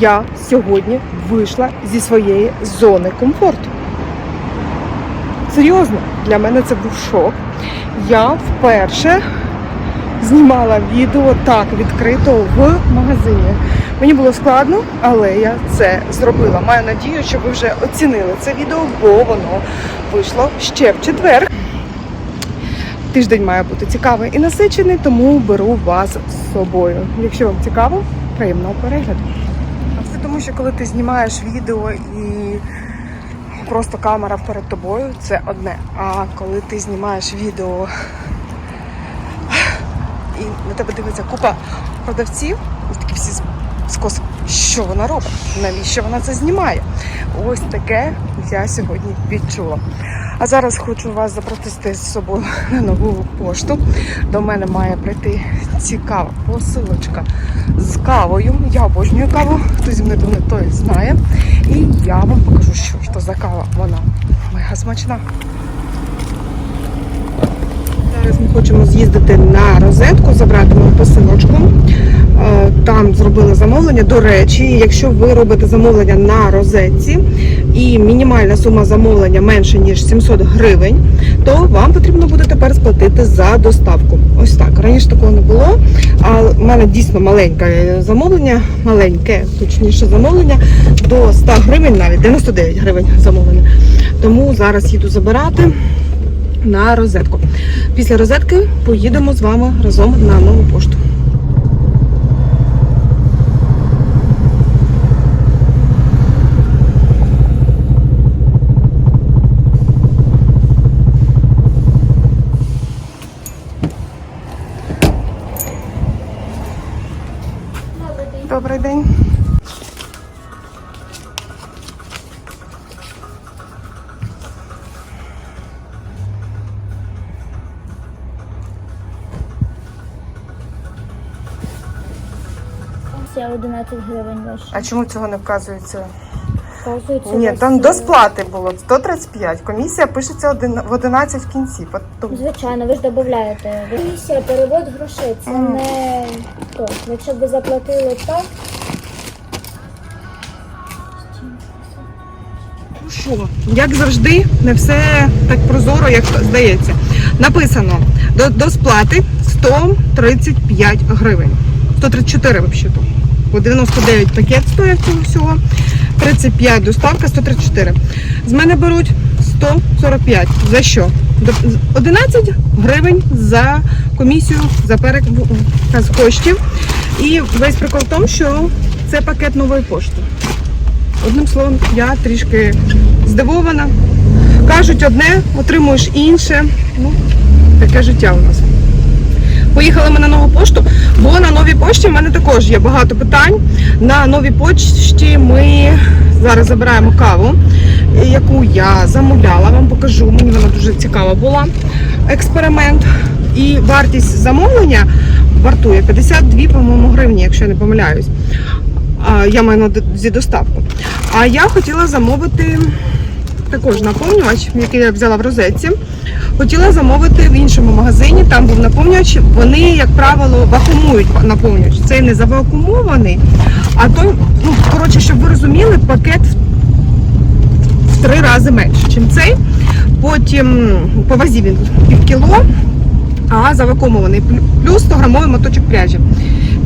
я сьогодні вийшла зі своєї зони комфорту. Серйозно, для мене це був шок. Я вперше знімала відео так відкрито в магазині. Мені було складно, але я це зробила. Маю надію, що ви вже оцінили це відео, бо воно вийшло ще в четвер. Тиждень має бути цікавий і насичений, тому беру вас з собою. Якщо вам цікаво, приємного перегляду. Тому, що коли ти знімаєш відео і просто камера перед тобою, це одне. А коли ти знімаєш відео і на тебе дивиться купа продавців, ось такі всі скос. Що вона робить? Навіщо вона це знімає? Ось таке я сьогодні відчула. А зараз хочу вас запросити з собою на нову пошту. До мене має прийти цікава посилочка з кавою. Я обожнюю каву, хто зі мною давно той знає. І я вам покажу, що то за кава. Вона мега смачна. Зараз ми хочемо з'їздити на розетку, забрати мою посилочку. Е, Там зробили замовлення. До речі, якщо ви робите замовлення на розетці і мінімальна сума замовлення менше ніж 700 гривень, то вам потрібно буде тепер сплатити за доставку. Ось так. Раніше такого не було. А в мене дійсно маленьке замовлення, маленьке, точніше замовлення до 100 гривень, навіть 99 гривень замовлення. Тому зараз їду забирати на розетку. Після розетки поїдемо з вами разом на нову пошту. Добрий день. Я 11 гривень лише. А чому цього не вказується? Вказується Ні, там до сплати було 135. Комісія пишеться один- в 11 в кінці. Звичайно, ви ж додаєте. Комісія, перевод грошей, це Мгм. не то. Якщо б ви заплатили так, Ну що, як завжди, не все так прозоро, як здається. Написано до, до сплати 135 гривень. 134 взагалі. Бо 99 пакет стоїть цього всього. 35 доставка, 134. З мене беруть 145. За що? 11 гривень за комісію за переказ коштів. І весь прикол в тому, що це пакет нової пошти. Одним словом, я трішки здивована. Кажуть одне, отримуєш інше. Ну, таке життя у нас. Поїхали ми на нову пошту, бо на новій пошті в мене також є багато питань. На новій почті ми зараз забираємо каву, яку я замовляла. Вам покажу. Мені вона дуже цікава була. Експеримент. І вартість замовлення вартує 52, по-моєму, гривні, якщо я не помиляюсь. Я маю на зі доставку. А я хотіла замовити також наповнювач, який я взяла в розетці. Хотіла замовити в іншому магазині, там був наповнювач. Вони, як правило, вакуумують наповнювач. Цей не завакуумований, а той, ну коротше, щоб ви розуміли, пакет в три рази менше, ніж цей. Потім по вазі він пів кіло, а завакуумований плюс 100 грамовий моточок пряжі.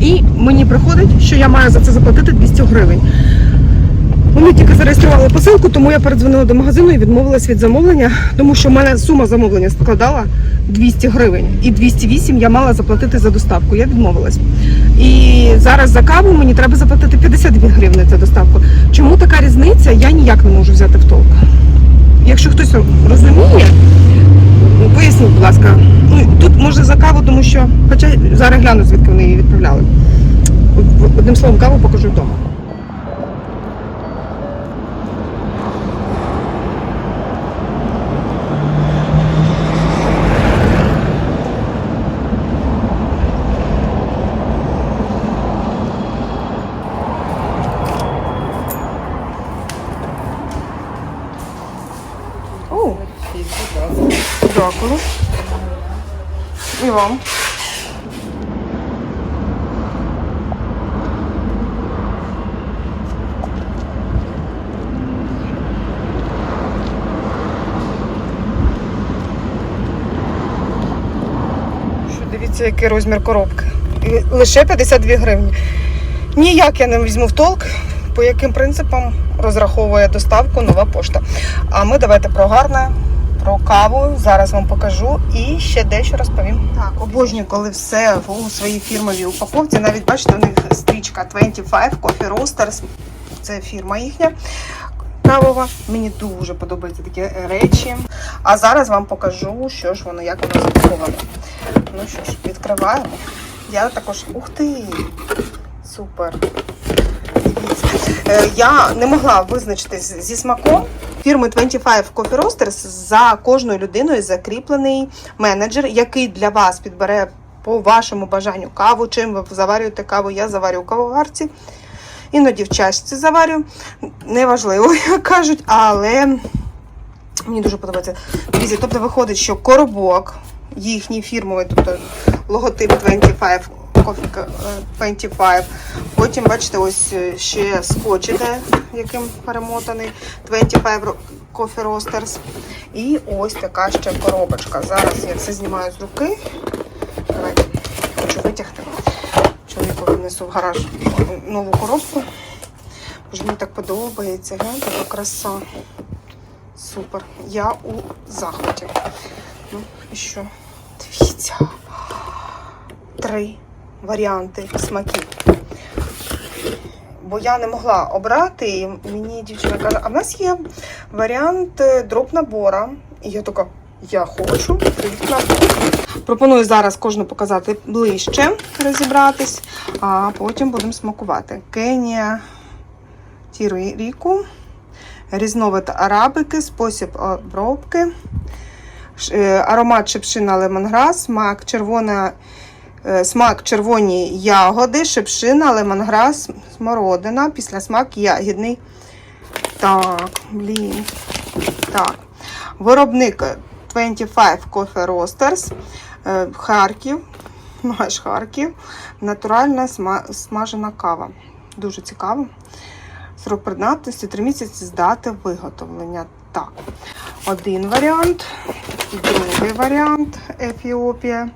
І мені приходить, що я маю за це заплатити 200 гривень. Вони тільки зареєстрували посилку, тому я передзвонила до магазину і відмовилась від замовлення, тому що в мене сума замовлення складала 200 гривень. І 208 я мала заплатити за доставку. Я відмовилась. І зараз за каву мені треба заплатити 52 гривні за доставку. Чому така різниця? Я ніяк не можу взяти в толк. Якщо хтось розуміє, поясніть, будь ласка. Ну, тут може за каву, тому що, хоча зараз гляну, звідки вони її відправляли. Одним словом, каву покажу вдома. дякую. І вам. Що Дивіться, який розмір коробки. Лише 52 гривні. Ніяк я не візьму в толк, по яким принципам розраховує доставку нова пошта. А ми давайте про гарне про каву. Зараз вам покажу і ще дещо розповім. Так, обожнюю, коли все у своїй фірмовій упаковці. Навіть бачите, у них стрічка 25 Coffee Roasters. Це фірма їхня. Кавова. Мені дуже подобаються такі речі. А зараз вам покажу, що ж воно, як воно запаковано. Ну що ж, відкриваємо. Я також. Ух ти! Супер! Я не могла визначитись зі смаком. Фірми 25 Coffee Roasters за кожною людиною закріплений менеджер, який для вас підбере по вашому бажанню каву. Чим ви заварюєте каву, я заварю кавоварці. Іноді в чашці заварю. Неважливо, як кажуть, але мені дуже подобається. Тобто виходить, що коробок їхній фірмовий, тобто логотип 25 Coffee е, 25. Потім, бачите, ось е, ще скотч іде, яким перемотаний 25 ро- Coffee Roasters. І ось така ще коробочка. Зараз я все знімаю з руки. Давайте хочу витягти. Чоловіку віднесу в гараж нову коробку. Боже, мені так подобається, гляньте, яка краса. Супер. Я у захваті. Ну, і що? Дивіться. Три варіанти смаків. Бо я не могла обрати, і мені дівчина каже, а в нас є варіант е, дроп набора. І я така, я хочу дроп набор. Пропоную зараз кожну показати ближче, розібратись, а потім будемо смакувати. Кенія Тіріку, різновид арабики, спосіб обробки, е, аромат шипшина лемонграс, смак червона. Е, Смак червоні ягоди, шипшина, лемонграс, смородина, після смак ягідний. Так, блін. Так. Виробник 25 Coffee Roasters, е, Харків, наш Харків, натуральна смажена кава. Дуже цікаво. Срок придатності 3 місяці з дати виготовлення. Так, один варіант, другий варіант Ефіопія.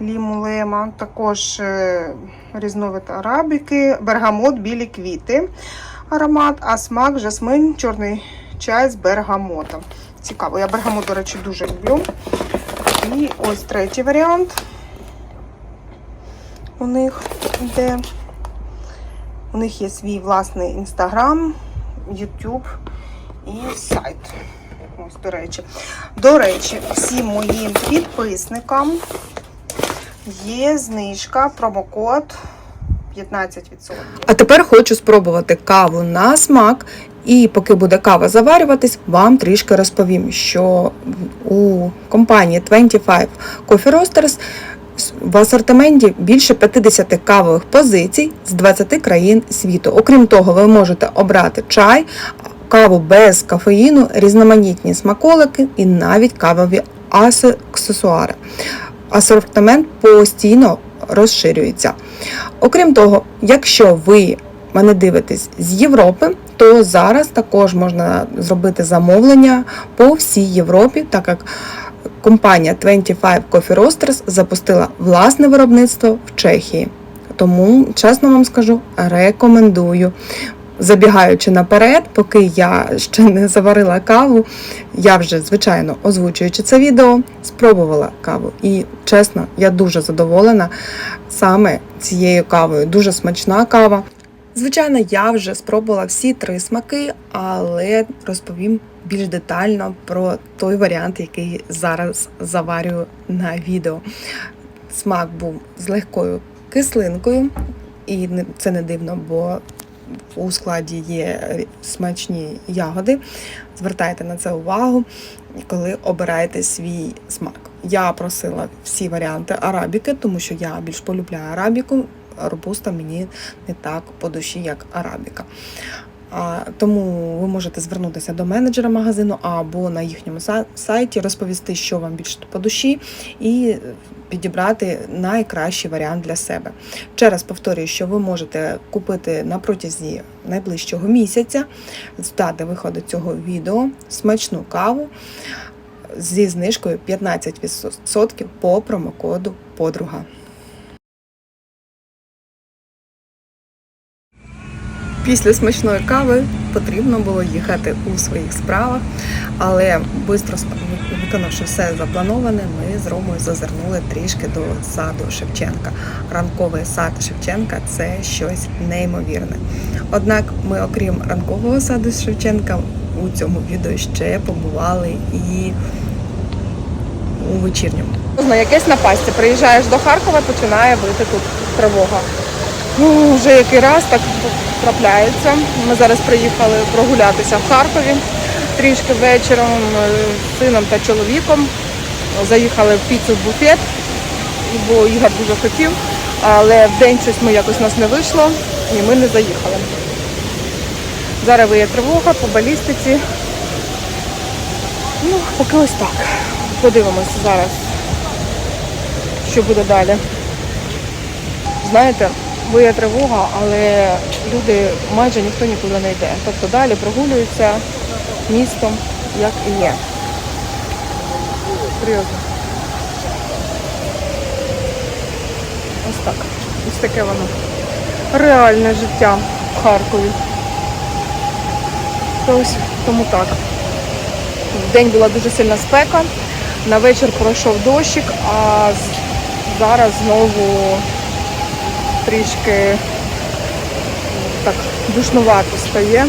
Лімулема, також е, різновид арабіки, бергамот, білі квіти, аромат, а смак, жасмин, чорний чай з бергамотом. Цікаво, я бергамот, до речі, дуже люблю. І ось третій варіант. У них йде. У них є свій власний інстаграм, Ютуб і сайт. Ось, до речі. До речі, всім моїм підписникам є знижка, промокод 15%. А тепер хочу спробувати каву на смак. І поки буде кава заварюватись, вам трішки розповім, що у компанії 25 Coffee Roasters в асортименті більше 50 кавових позицій з 20 країн світу. Окрім того, ви можете обрати чай, каву без кофеїну, різноманітні смаколики і навіть кавові аксесуари. Асортимент постійно розширюється. Окрім того, якщо ви мене дивитесь з Європи, то зараз також можна зробити замовлення по всій Європі, так як компанія 25 Coffee Roasters запустила власне виробництво в Чехії. Тому, чесно вам скажу, рекомендую. Забігаючи наперед, поки я ще не заварила каву, я вже, звичайно, озвучуючи це відео, спробувала каву. І чесно, я дуже задоволена саме цією кавою. Дуже смачна кава. Звичайно, я вже спробувала всі три смаки, але розповім більш детально про той варіант, який зараз заварюю на відео. Смак був з легкою кислинкою, і це не дивно, бо у складі є смачні ягоди. Звертайте на це увагу, коли обираєте свій смак. Я просила всі варіанти арабіки, тому що я більш полюбляю арабіку. Робуста мені не так по душі, як арабіка. Тому ви можете звернутися до менеджера магазину або на їхньому сайті, розповісти, що вам більше по душі, і підібрати найкращий варіант для себе. Ще раз повторюю, що ви можете купити на протязі найближчого місяця з дати виходу цього відео смачну каву зі знижкою 15% по промокоду подруга. Після смачної кави потрібно було їхати у своїх справах, але швидко виконавши все заплановане, ми з Ромою зазирнули трішки до саду Шевченка. Ранковий сад Шевченка це щось неймовірне. Однак ми, окрім ранкового саду Шевченка, у цьому відео ще побували і у вечірньому. На якесь напасті. Приїжджаєш до Харкова, починає бити тут тривога. Ну, вже який раз так трапляється. Ми зараз приїхали прогулятися в Харкові трішки вечором е, з сином та чоловіком. Заїхали в піцу в буфет, бо Ігор дуже хотів, але в день щось ми якось нас не вийшло і ми не заїхали. Зараз виє тривога по балістиці. Ну, поки ось так. Подивимося зараз, що буде далі. Знаєте, виє тривога, але люди майже ніхто нікуди не йде. Тобто далі прогулюються містом, як і є. Серйозно. Ось так. Ось таке воно. Реальне життя в Харкові. То ось тому так. День була дуже сильна спека, на вечір пройшов дощик, а зараз знову трішки так душнувато стає,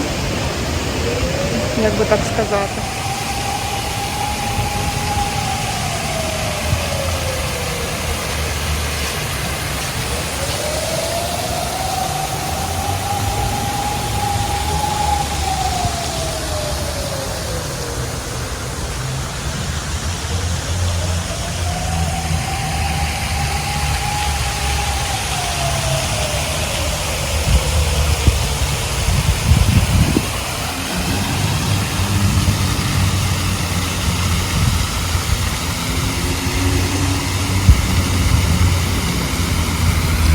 як би так сказати.